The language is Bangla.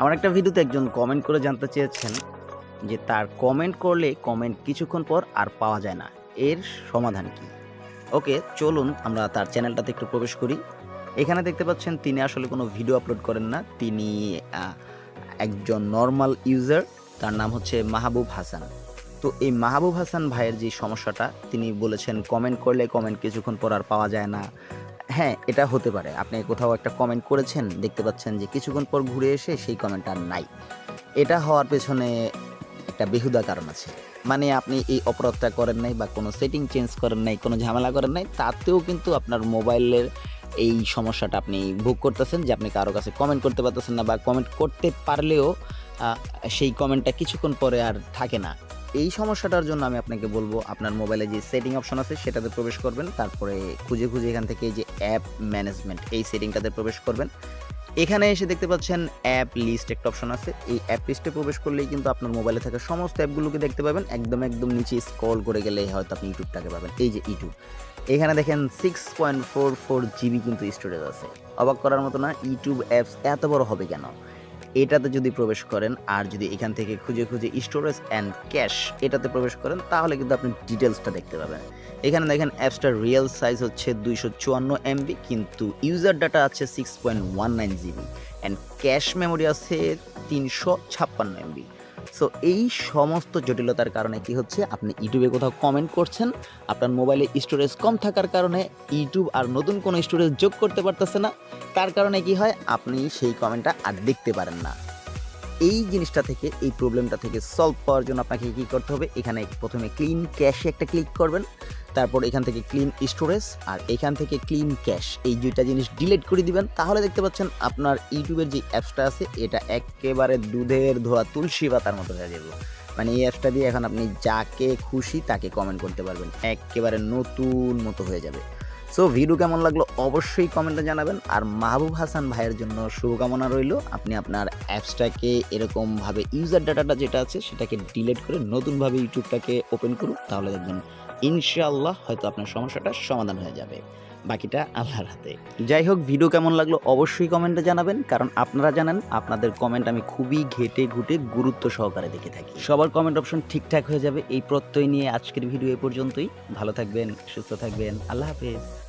আমার একটা ভিডিওতে একজন কমেন্ট করে জানতে চেয়েছেন যে তার কমেন্ট করলে কমেন্ট কিছুক্ষণ পর আর পাওয়া যায় না। এর সমাধান কি? ওকে চলুন আমরা তার চ্যানেলটাতে একটু প্রবেশ করি। এখানে দেখতে পাচ্ছেন তিনি আসলে কোনো ভিডিও আপলোড করেন না। তিনি একজন নর্মাল ইউজার তার নাম হচ্ছে মাহবুব হাসান। তো এই মাহবুব হাসান ভাইয়ের যে সমস্যাটা, তিনি বলেছেন কমেন্ট করলে কমেন্ট কিছুক্ষণ পর আর পাওয়া যায় না। হ্যাঁ এটা হতে পারে। আপনি কোথাও একটা কমেন্ট করেছেন, দেখতে পাচ্ছেন যে কিছুক্ষণ পর ঘুরে এসে সেই কমেন্ট আর নাই। এটা হওয়ার পেছনে একটা বেহুদা কারণ আছে। মানে আপনি এই অপরাধটা করেন নাই বা কোনো সেটিং চেঞ্জ করেন নাই, কোনো ঝামেলা করেন নাই, তাতেও কিন্তু আপনার মোবাইলের এই সমস্যাটা আপনি ভোগ করতেছেন যে আপনি কারও কাছে কমেন্ট করতে পারতেছেন না বা কমেন্ট করতে পারলেও সেই কমেন্টটা কিছুক্ষণ পরে আর থাকে না। এই সমস্যাটার জন্য আমি আপনাকে বলব, আপনার মোবাইলে যে সেটিং অপশন আছে সেটাতে প্রবেশ করবেন, তারপরে খুঁজে খুঁজে এখান থেকে এই যে অ্যাপ ম্যানেজমেন্ট এই সেটিংটাতে প্রবেশ করবেন। এখানে এসে দেখতে পাচ্ছেন অ্যাপ লিস্ট একটা অপশন আছে। এই অ্যাপ লিস্টে প্রবেশ করলেই কিন্তু আপনার মোবাইলে থাকা সমস্ত অ্যাপগুলোকে দেখতে পাবেন। একদম একদম নিচে স্ক্রল করে গেলে হয়তো আপনি ইউটিউবটাকে পাবেন। এই যে ইউটিউব। এখানে দেখেন six point four four GB কিন্তু স্টোরেজ আছে। অবাক করার মতো না, ইউটিউব অ্যাপস এত বড় হবে কেন? এটাতে যদি প্রবেশ করেন আর যদি এখান থেকে খুঁজে খুঁজে স্টোরেজ অ্যান্ড ক্যাশ এটাতে প্রবেশ করেন, তাহলে কিন্তু আপনি ডিটেলসটা দেখতে পাবেন। এখানে দেখেন অ্যাপসটার রিয়েল সাইজ হচ্ছে দুইশো চুয়ান্ন এমবি কিন্তু ইউজার ডাটা আছে six point one nine GB and cache memory আছে তিনশো ছাপ্পান্ন এমবি সো এই সমস্ত জটিলতার কারণে কি হচ্ছে? আপনি ইউটিউবে কোথাও কমেন্ট করছেন, আপনার মোবাইলে স্টোরেজ কম থাকার কারণে ইউটিউব আর নতুন কোনো স্টোরেজ যোগ করতে পারতেছে না। তার কারণে কি হয়? আপনি সেই কমেন্টটা আর দেখতে পারেন না। এই জিনিসটা থেকে, এই প্রবলেমটা থেকে সলভ পাওয়ার জন্য আপনাকে কী করতে হবে? এখানে প্রথমে ক্লিন ক্যাশে একটা ক্লিক করবেন। তারপর এখান থেকে ক্লিন স্টোরেজ আর এখান থেকে ক্লিন ক্যাশ এই দুইটা জিনিস ডিলিট করে দিবেন। তাহলে দেখতে পাচ্ছেন আপনার ইউটিউবের যে অ্যাপসটা আছে, এটা একেবারে দুধের ধোয়া, তুলসী পাতার মতো হয়ে যাবে। মানে এই অ্যাপসটা দিয়ে এখন আপনি যাকে খুশি তাকে কমেন্ট করতে পারবেন। একেবারে নতুন মতো হয়ে যাবে। সো ভিডিও কেমন লাগল অবশ্যই কমেন্টে জানাবেন। আর মাহবুব হাসান ভাইয়ের জন্য শুভকামনা রইল। আপনি আপনার অ্যাপসটাকে এরকমভাবে ইউজার ডাটাটা যেটা আছে, সেটাকে ডিলিট করে নতুনভাবে ইউটিউবটাকে ওপেন করুন, তাহলে দেখবেন ইনশাআল্লাহ হয়তো আপনার সমস্যাটা সমাধান হয়ে যাবে। বাকিটা আল্লাহর হাতে। যাই হোক ভিডিও কেমন লাগল অবশ্যই কমেন্টে জানাবেন, কারণ আপনারা জানেন, আপনাদের কমেন্ট আমি খুবই ঘেটে ঘুটে গুরুত্ব সহকারে দেখে থাকি। সবার কমেন্ট অপশন ঠিকঠাক হয়ে যাবে, এই প্রত্যয় নিয়ে আজকের ভিডিও এ পর্যন্তই। ভালো থাকবেন, সুস্থ থাকবেন, আল্লাহ হাফেজ।